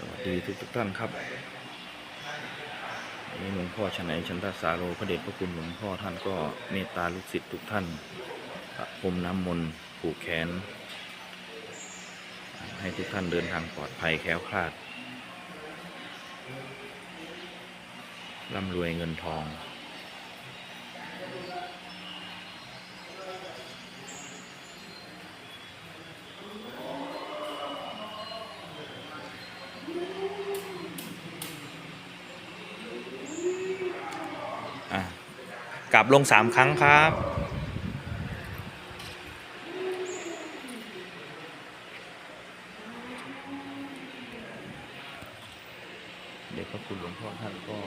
สวัสดีทุกทุกๆท่านครับนี้หลวงพ่อชนัยชันทสาโรพระเดชพระคุณหลวงพ่อท่านก็เมตตาลูกศิษย์ทุกท่านประพรมน้ำมนต์ผูกแขน ให้ทุกท่านเดินทางปลอดภัยแคล้วคลาดร่ำรวยเงินทอง กลับลงสามครั้งครับ เดี๋ยวพระคุณหลวงพ่อท่านก็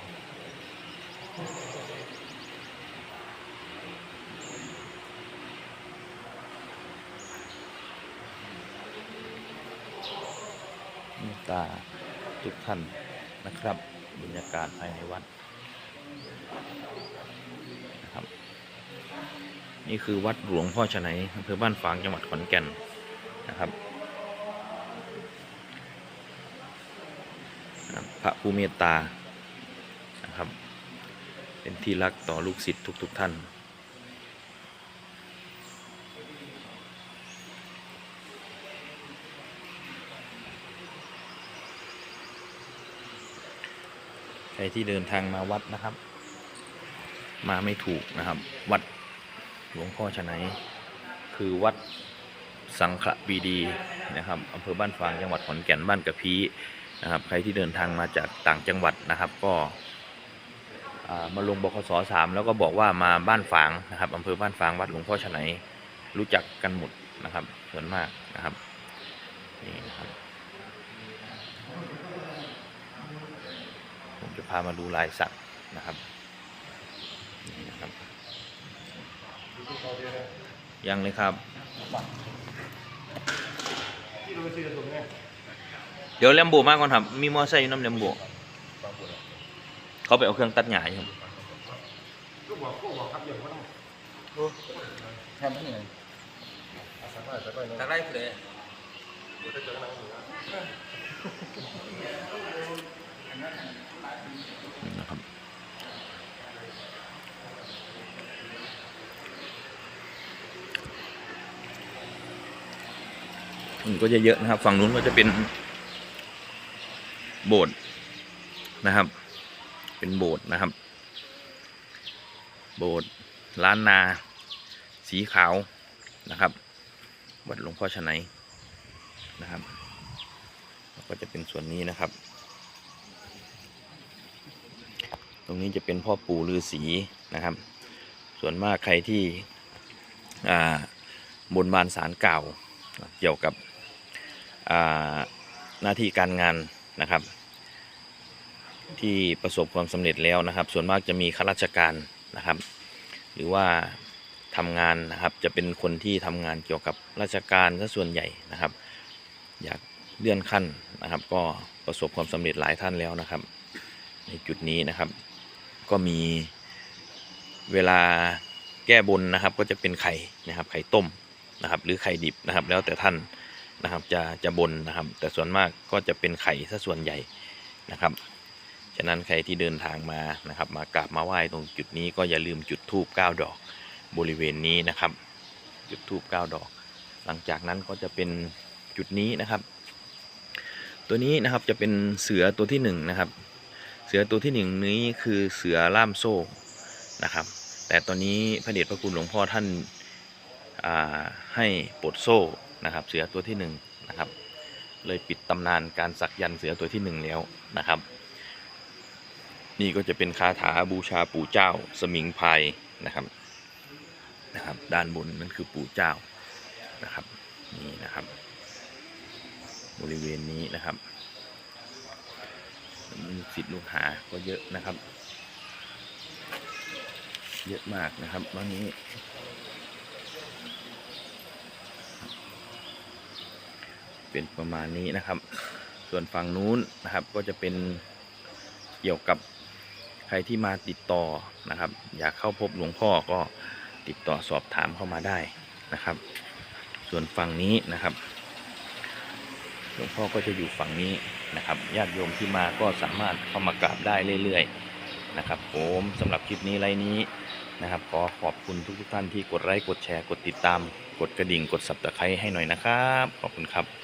เมตตาทุกท่านนะครับบรรยากาศภายในวัดนะครับ นี่คือวัดหลวงพ่อชนัยอำเภอบ้านฝางจังหวัดขอนแก่นนะครับครับพระผู้เมตตานะครับ เป็นที่รักต่อลูกศิษย์ทุก ๆ ท่าน ใครที่เดินทางมาวัดนะครับ มาไม่ถูกนะครับ วัด หลวงพ่อชนัยคือวัดสังขละปีดีนะครับอำเภอบ้านฝางจังหวัดขอนแก่นบ้านกะพีนะครับ ใครที่เดินทางมาจากต่างจังหวัดนะครับ ก็มาลงบคสสามแล้วก็บอกว่ามาบ้านฝางนะครับอำเภอบ้านฝางวัดหลวงพ่อชนัยรู้จักกันหมดนะครับส่วนมากนะครับนี่นะครับผมจะพามาดูลายสักนะครับนี่นะครับ ยังเลยครับที่เราไปซื้อตรงนี้เดี๋ยวแลมโบมากก่อนครับ มีมอไซค์อยู่น้ำแลมโบเขาไปเอาเครื่องตัดหญ้าอยู่ครับก็บอกก็บอกครับอย่างว่าต้องแทนที่ไหนอาศัยว่าอาศัยว่าทางไร่ผู้ใดเดี๋ยวถ้าเจอกันนั่งอยู่นะนี่นะครับ มันก็จะเยอะนะครับ ฝั่งนู้นก็จะเป็นโบสถ์นะครับ เป็นโบสถ์นะครับ โบสถ์ล้านนา สีขาวนะครับวัดหลวงพ่อชนัยนะครับก็จะเป็นส่วนนี้นะครับ ตรงนี้จะเป็นพ่อปู่ฤาษีนะครับ ส่วนมากใครที่อ่าบนบานสารเก่าเกี่ยวกับ หน้าที่การงานนะครับ ที่ประสบความสำเร็จแล้วนะครับ ส่วนมากจะมีข้าราชการนะครับ หรือว่าทำงานนะครับจะเป็นคนที่ทำงานเกี่ยวกับราชการซะส่วนใหญ่นะครับ อยากเลื่อนขั้นนะครับ ก็ประสบความสำเร็จหลายท่านแล้วนะครับ ในจุดนี้นะครับ ก็มีเวลาแก้บนนะครับ ก็จะเป็นไข่นะครับ ไข่ต้มนะครับ หรือไข่ดิบนะครับ แล้วแต่ท่าน นะครับ จะจะบนนะครับ แต่ส่วนมากก็จะเป็นไข่ซะส่วนใหญ่นะครับ ฉะนั้นใครที่เดินทางมานะครับ มากราบมาไหว้ตรงจุดนี้ก็อย่าลืมจุดธูป9ดอกบริเวณนี้นะครับ จุดธูป9ดอก หลังจากนั้นก็จะเป็นจุดนี้นะครับ ตัวนี้นะครับจะเป็นเสือตัวที่หนึ่งนะครับ เสือตัวที่หนึ่งนี้คือเสือล่ามโซ่นะครับ แต่ตอนนี้พระเดชพระคุณหลวงพ่อท่านอ่าให้ปลดโซ่ นะครับ เสือตัวที่หนึ่งนะครับ เลยปิดตำนานการสักยันเสือตัวที่หนึ่งแล้วนะครับ นี่ก็จะเป็นคาถาบูชาปู่เจ้าสมิงพรายนะครับนะครับ ด้านบนนั่นคือปู่เจ้านะครับนี่นะครับ บริเวณนี้นะครับลูกศิษย์ลูกหาก็เยอะนะครับ เยอะมากนะครับวันนี้ เป็นประมาณนี้นะครับ ส่วนฝั่งนู้นนะครับก็จะเป็นเกี่ยวกับใครที่มาติดต่อนะครับ อยากเข้าพบหลวงพ่อก็ติดต่อสอบถามเข้ามาได้นะครับ ส่วนฝั่งนี้นะครับ หลวงพ่อก็จะอยู่ฝั่งนี้นะครับญาติโยมที่มาก็สามารถเข้ามากราบได้เรื่อยๆนะครับผมสำหรับคลิปนี้ไลน์นี้นะครับขอขอบคุณทุกๆท่านที่กดไลค์กดแชร์กดติดตาม กดกระดิ่งกดสับตะไคร้ให้หน่อยนะครับ ขอบคุณครับ